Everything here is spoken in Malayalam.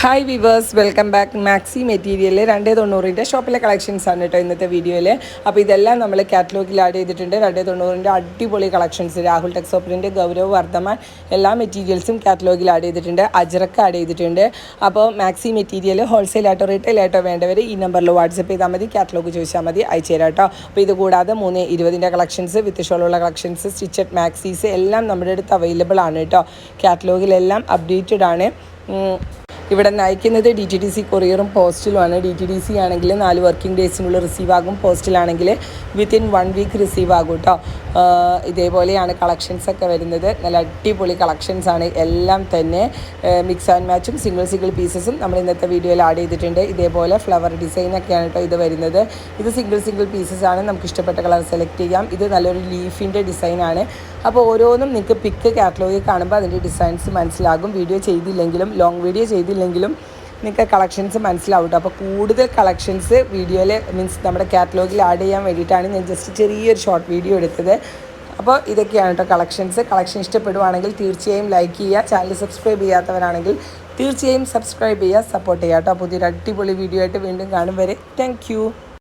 Hi viewers welcome back maxi material രണ്ടേ തൊണ്ണൂറിന്റെ ഷോപ്പിലെ കളക്ഷൻസ് ആണ് കേട്ടോ ഇന്നത്തെ വീഡിയോയിൽ അപ്പോൾ ഇതെല്ലാം നമ്മൾ കാറ്റലോഗിൽ ആഡ് ചെയ്തിട്ടുണ്ട്. രണ്ടേ തൊണ്ണൂറിന്റെ അടിപൊളി കളക്ഷൻസ് രാഹുൽ ടെക്സോപ്പിന്റെ ഗൗരവ് വർദ്ധമാൻ എല്ലാ മെറ്റീരിയൽസും കാറ്റലോഗിൽ ആഡ് ചെയ്തിട്ടുണ്ട്. അജറക്ക് ആഡ് ചെയ്തിട്ടുണ്ട്. അപ്പോൾ മാക്സി മെറ്റീരിയൽ ഹോൾസെയിൽ ആയിട്ടോ റീറ്റെയിൽ ആയിട്ടോ വേണ്ടവർ ഈ നമ്പറിൽ വാട്സപ്പ് ചെയ്താൽ മതി. കാറ്റലോഗ് ചോദിച്ചാൽ മതി. അയച്ചു തരാം കേട്ടോ. അപ്പോൾ ഇത് കൂടാതെ മൂന്ന് ഇരുപതിന്റെ കളക്ഷൻസ് വിത്ത് ഷോളുള്ള കളക്ഷൻസ് സ്റ്റിച്ചഡ് മാക്സീസ് എല്ലാം നമ്മുടെ അടുത്ത് അവൈലബിൾ ആണ് കേട്ടോ. കാറ്റലോഗിലെല്ലാം അപ്ഡേറ്റഡ് ആണ്. ഇവിടെ നയിക്കുന്നത് ഡി ടി ഡി സി കൊറിയറും പോസ്റ്റിലുമാണ് ഡി ടി ഡി സി ആണെങ്കിൽ നാല് വർക്കിംഗ് ഡേയ്സിനുള്ളിൽ റിസീവ് ആകും. പോസ്റ്റിലാണെങ്കിൽ വിത്തിൻ വൺ വീക്ക് റിസീവ് ആകും കേട്ടോ ഇതേപോലെയാണ് കളക്ഷൻസ് ഒക്കെ വരുന്നത്. നല്ല അടിപൊളി കളക്ഷൻസ് ആണ്. എല്ലാം തന്നെ മിക്സ് ആൻഡ് മാച്ചും സിംഗിൾ സിംഗിൾ പീസസും നമ്മൾ ഇന്നത്തെ വീഡിയോയിൽ ആഡ് ചെയ്തിട്ടുണ്ട്. ഇതേപോലെ ഫ്ലവർ ഡിസൈൻ ഒക്കെയാണ് കേട്ടോ ഇത് വരുന്നത്. ഇത് സിംഗിൾ സിംഗിൾ പീസസ് ആണ്. നമുക്ക് ഇഷ്ടപ്പെട്ട കളർ സെലക്ട് ചെയ്യാം. ഇത് നല്ലൊരു ലീഫിന്റെ ഡിസൈനാണ് അപ്പോൾ ഓരോന്നും നിങ്ങൾക്ക് പിക്ക് കാറ്റലോഗിൽ കാണുമ്പോൾ അതിന്റെ ഡിസൈൻസ് മനസ്സിലാകും. വീഡിയോ ചെയ്തില്ലെങ്കിലും ലോങ് വീഡിയോ ചെയ്തില്ലെങ്കിലും നിങ്ങൾക്ക് കളക്ഷൻസ് മനസ്സിലാവും കേട്ടോ അപ്പോൾ കൂടുതൽ കളക്ഷൻസ് വീഡിയോയിൽ മീൻസ് നമ്മുടെ കാറ്റലോഗിൽ ആഡ് ചെയ്യാൻ വേണ്ടിയിട്ടാണ് ഞാൻ ജസ്റ്റ് ചെറിയൊരു ഷോർട്ട് വീഡിയോ എടുത്തത്. അപ്പോൾ ഇതൊക്കെയാണ് കേട്ടോ കളക്ഷൻസ് കളക്ഷൻ ഇഷ്ടപ്പെടുവാണെങ്കിൽ തീർച്ചയായും ലൈക്ക് ചെയ്യുക. ചാനൽ സബ്സ്ക്രൈബ് ചെയ്യാത്തവരാണെങ്കിൽ തീർച്ചയായും സബ്സ്ക്രൈബ് ചെയ്യുക. സപ്പോർട്ട് ചെയ്യുക കേട്ടോ പുതിയൊരു അടിപൊളി വീഡിയോ ആയിട്ട് വീണ്ടും കാണും വരെ. താങ്ക്